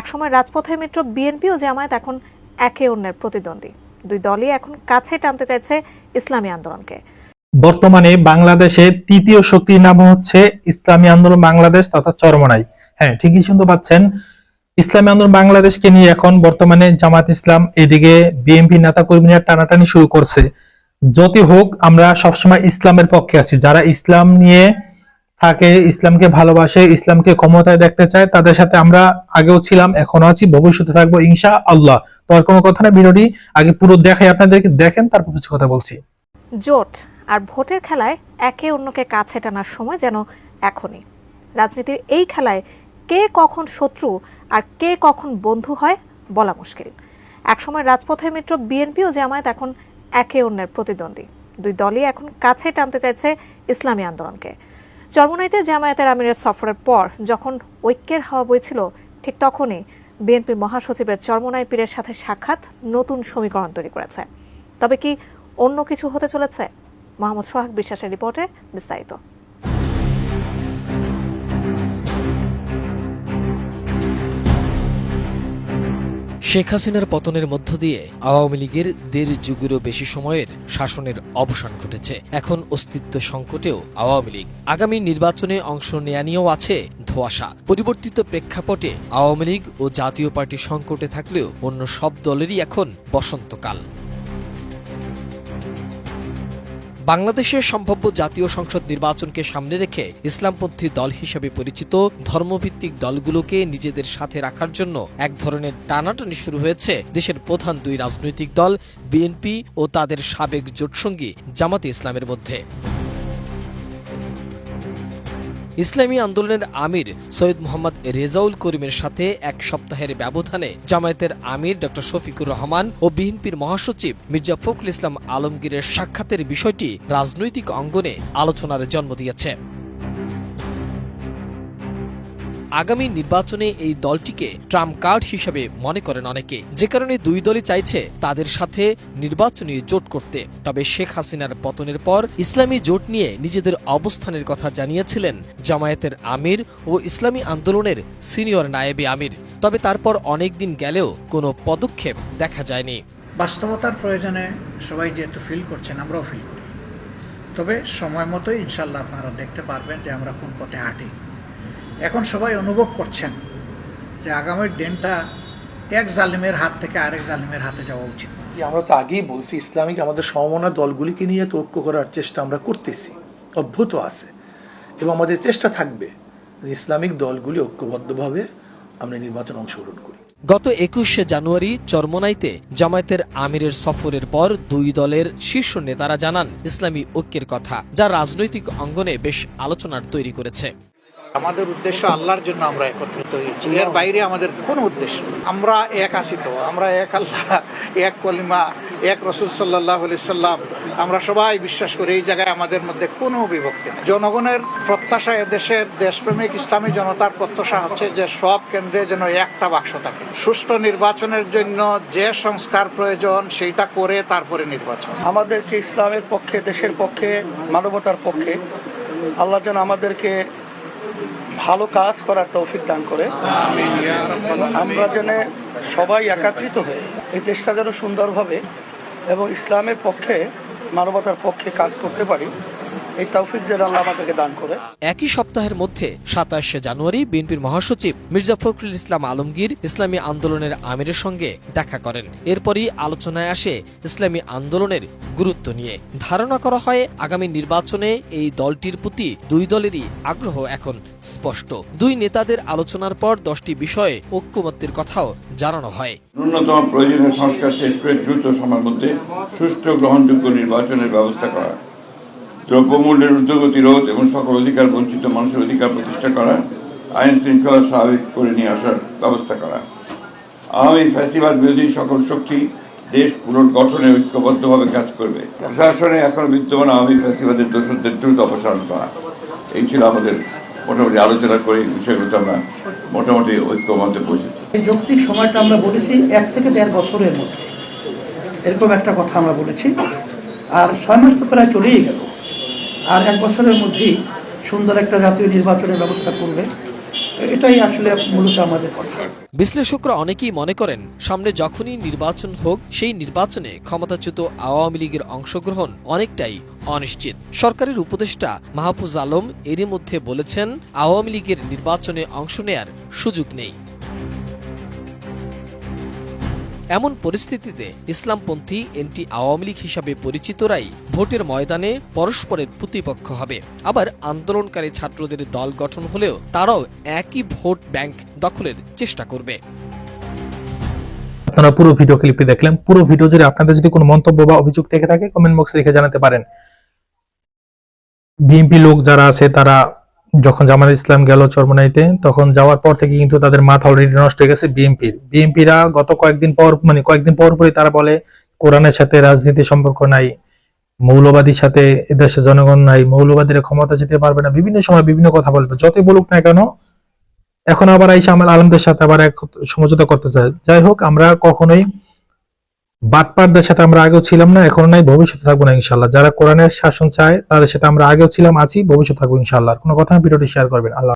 একসময় রাজপথে মিত্র বিএনপি ও জামায়াত এখন একে অন্যের প্রতিদ্বন্দ্বী। দুই দলই এখন কাছে টানতে চাইছে ইসলামী আন্দোলনকে। বর্তমানে বাংলাদেশে তৃতীয় শক্তির নাম হচ্ছে ইসলামী আন্দোলন বাংলাদেশ তথা চরমনাই। হ্যাঁ ঠিকই শুনতে পাচ্ছেন। ইসলামী আন্দোলন বাংলাদেশকে নিয়ে এখন বর্তমানে জামাত ইসলাম এদিকে বিএনপি নেতা কর্মীরা টানাটানি শুরু করছে। যতই হোক, আমরা সবসময় ইসলামের পক্ষে আছি। যারা ইসলাম নিয়ে থাকে, ইসলামকে ভালোবাসে, ইসলামকে ক্ষমতায় দেখতে চায়, তাদের সাথে আমরা আগেও ছিলাম এখনও আছি, ভবিষ্যতে থাকব ইনশা আল্লাহ তো আর কোনো কথা না ভিডিওটি, আগে পুরো দেখাই আপনাদেরকে, দেখেন, তারপর কিছু কথা বলছি। জোট আর ভোটের খেলায় একে অন্যকে কাছে টানার সময় যেন এখনই। রাজনীতির এই খেলায় কে কখন শত্রু আর কে কখন বন্ধু হয় বলা মুশকিল। একসময় রাজপথে মিত্র বিএনপি ও জামায়াত এখন একে অন্যের প্রতিদ্বন্দ্বী। দুই দলই এখন কাছে টানতে চাইছে ইসলামী আন্দোলনকে। চরমনাইতে জামায়াতের আমিরের সফরের পর যখন ঐক্যের হাওয়া বইছিল, ঠিক তখনই বিএনপির মহাসচিবের চরমনাই পীরের সাথে সাক্ষাৎ নতুন সমীকরণ তৈরি করেছে। তবে কি অন্য কিছু হতে চলেছে? মোহাম্মদ সোহাগ বিশ্বাসের রিপোর্টে বিস্তারিত। শেখ হাসিনার পতনের মধ্য দিয়ে আওয়ামী লীগের দেড় যুগেরও বেশি সময়ের শাসনের অবসান ঘটেছে। এখন অস্তিত্ব সংকটেও আওয়ামী লীগ। আগামী নির্বাচনে অংশ নেয়া নিয়েও আছে ধোয়াশা। পরিবর্তিত প্রেক্ষাপটে আওয়ামী লীগ ও জাতীয় পার্টি সংকটে থাকলেও অন্য সব দলেরই এখন বসন্তকাল। বাংলাদেশের সম্ভাব্য জাতীয় সংসদ নির্বাচনকে সামনে রেখে ইসলামপন্থী দল হিসেবে পরিচিত ধর্মভিত্তিক দলগুলোকে নিজেদের সাথে রাখার জন্য এক ধরনের টানাটানি শুরু হয়েছে। দেশের প্রধান দুই রাজনৈতিক দল, বিএনপি ও তাদের সাবেক জোটসঙ্গী জামাতে ইসলামের মধ্যে। ইসলামী আন্দোলনের আমির সৈয়দ মোহাম্মদ রেজাউল করিমের সাথে এক সপ্তাহের ব্যবধানে জামায়াতের আমির ড. শফিকুর রহমান ও বিএনপির মহাসচিব মির্জা ফখরুল ইসলাম আলমগীরের সাক্ষাতের বিষয়টি রাজনৈতিক অঙ্গনে আলোচনার জন্ম দিয়েছে। আগামী নির্বাচনে এই দলটিকে ট্রাম্প কার্ড হিসেবে মনে করেন অনেকে। যে কারণে দুই দলই চাইছে তাদের সাথে নির্বাচনী জোট করতে। তবে শেখ হাসিনার পতনের পর ইসলামী জোট নিয়ে নিজেদের অবস্থানের কথা জানিয়েছিলেন জামায়াতের আমির ও ইসলামী আন্দোলনের সিনিয়র নায়েবে আমির। তবে তারপর অনেক দিন গেলেও কোনো পদক্ষেপ দেখা যায়নি। বাস্তবতার প্রয়োজনে সবাই যেহেতু ফিল করছেন, আমরাও ফিল করি। তবে সময় মতোই ইনশাল্লাহ আপনারা দেখতে পারবেন যে আমরা কোন পথে হাঁটি। এখন সবাই অনুভব করছেন যে আগামীর দিনটা এক জালিমের হাত থেকে আরেক জালিমের হাতে যাওয়া উচিত। আমরা তো আগেই বলছি ইসলামিক আমাদের সমমনা দলগুলিকে নিয়ে তো ঐক্য করার চেষ্টা আমরা করতেছি অভ্যুত আছে এবং আমাদের চেষ্টা থাকবে ইসলামিক দলগুলি ঐক্যবদ্ধভাবে আমরা নির্বাচনে অংশগ্রহণ করি। গত একুশে জানুয়ারি চরমনাইতে জামায়াতের আমিরের সফরের পর দুই দলের শীর্ষ নেতারা জানান ইসলামী ঐক্যের কথা যা রাজনৈতিক অঙ্গনে বেশ আলোচনার তৈরি করেছে। আমাদের উদ্দেশ্য আল্লাহর জন্য আমরা একত্রিত হয়েছি। এর বাইরে আমাদের কোন উদ্দেশ্য আমরা এক আছি তো। আমরা এক আল্লাহ, এক কলিমা, এক রসুল সাল্লাহ সাল্লাম। আমরা সবাই বিশ্বাস করি এই জায়গায় আমাদের মধ্যে কোনো বিভক্তি নেই। জনগণের প্রত্যাশা এদেশের দেশপ্রেমিক ইসলামী জনতার প্রত্যাশা হচ্ছে যে সব কেন্দ্রে যেন একটা বাক্স থাকে। সুষ্ঠু নির্বাচনের জন্য যে সংস্কার প্রয়োজন সেইটা করে তারপরে নির্বাচন। আমাদেরকে ইসলামের পক্ষে, দেশের পক্ষে, মানবতার পক্ষে আল্লাহ যেন আমাদেরকে ভালো কাজ করার তৌফিক দান করে। আমরা যেন সবাই একাত্রিত হয়ে এই দেশটা যেন সুন্দরভাবে এবং ইসলামের পক্ষে, মানবতার পক্ষে কাজ করতে পারি। এই তৌফিক যেন আল্লাহ আমাদেরকে দান করে। একই সপ্তাহের মধ্যে সাতাশে জানুয়ারি বিএনপির মহাসচিব মির্জা ফখরুল ইসলাম আলমগীর ইসলামী আন্দোলনের আমিরের সঙ্গে দেখা করেন। এরপরই আলোচনায় আসে ইসলামী আন্দোলনের গুরুত্ব নিয়ে। ধারণা করা হয় আগামী নির্বাচনে এই দলটির প্রতি দুই দলেরই আগ্রহ এখন স্পষ্ট। দুই নেতাদের আলোচনার পর দশটি বিষয়ে ঐক্যমত্যের কথাও জানানো হয়। ন্যূনতম প্রয়োজনীয় সংস্কার শেষ করে দ্রুত সময়ের মধ্যে সুষ্ঠু গ্রহণযোগ্য নির্বাচনের ব্যবস্থা করা। দ্রব্যমূল্যের ঊর্ধ্বগতি রোধ এবং সকল অধিকার বঞ্চিত মানুষের অধিকার প্রতিষ্ঠা করা, আইন শৃঙ্খলা স্বাভাবিক করে নিয়ে আসার ব্যবস্থা করা। আওয়ামী ফ্যাসিবাদ বিরোধী সকল শক্তি দেশ পুনর্গঠনে ঐক্যবদ্ধভাবে কাজ করবে। প্রশাসনে এখন বিদ্যমান আওয়ামী ফ্যাসিবাদের দোষদের দ্রুত অপসারণ করা। এই ছিল আমাদের মোটামুটি আলোচনা করে এই বিষয়গুলোতে আমরা মোটামুটি ঐক্যমতে পৌঁছেছি। যৌক্তিক সময়টা আমরা বলেছি এক থেকে দেড় বছরের মধ্যে। এরকম একটা কথা আমরা বলেছি। আর ছয় মাস তো প্রায় চলেই গেল। আর এক বছরের মধ্যেই সুন্দর একটা জাতীয় নির্বাচনের ব্যবস্থা করবে। এটাই আসলে মূলত আমাদের কথা। বিশ্লেষকরা অনেকেই মনে করেন, সামনে যখনই নির্বাচন হোক, সেই নির্বাচনে ক্ষমতাচ্যুত আওয়ামী লীগের অংশগ্রহণ অনেকটাই অনিশ্চিত। সরকারের উপদেষ্টা মাহফুজ আলম এরই মধ্যে বলেছেন, আওয়ামী লীগের নির্বাচনে অংশ নেয়ার সুযোগ নেই। এমন পরিস্থিতিতে ইসলামপন্থী এনটি আওয়ামী লীগ হিসাবে পরিচিতরাই ভোটের ময়দানে পরস্পরের প্রতিপক্ষ হবে। আবার আন্দোলনকারী ছাত্রদের দল গঠন হলেও তারাও একই ভোট ব্যাংক দখলের চেষ্টা করবে। আপনারা পুরো ভিডিও ক্লিপটি দেখলেন। পুরো ভিডিও জুড়ে আপনাদের যদি কোনো মন্তব্য বা অভিযোগ থেকে থাকে কমেন্ট বক্সে লিখে জানাতে পারেন। বিএনপি লোক যারা আছে, তারা যখন জামাত ইসলাম গেল চরমনাইতে, তখন যাওয়ার পর থেকে কিন্তু তাদের মাথা অলরেডি নষ্ট হয়ে গেছে বিএনপির। বিএনপিরা গত কয়েকদিন পর মানে কয়েকদিন পর পরই তারা বলে, কোরআনের সাথে রাজনীতি সম্পর্ক নাই, মৌলবাদীর সাথে এদেশের জনগণ নাই, মৌলবাদীরা ক্ষমতা যেতে পারবে না, বিভিন্ন সময় বিভিন্ন কথা বলবে, যতই বলুক না কেন। এখন আবার আইসা আমার আলমদের সাথে আবার এক সমঝোতা করতে চায়। যাই হোক, আমরা কখনোই বাটপারদের সাথে আমরা আগেও ছিলাম না, এখন নাই, ভবিষ্যতে থাকব না ইনশাল্লাহ। যারা কোরআনের শাসন চায়, তাদের সাথে আমরা আগেও ছিলাম, আছি, ভবিষ্যতে থাকব ইনশাল্লাহ। কোনো কথা ভিডিওটি শেয়ার করবেন। আল্লাহ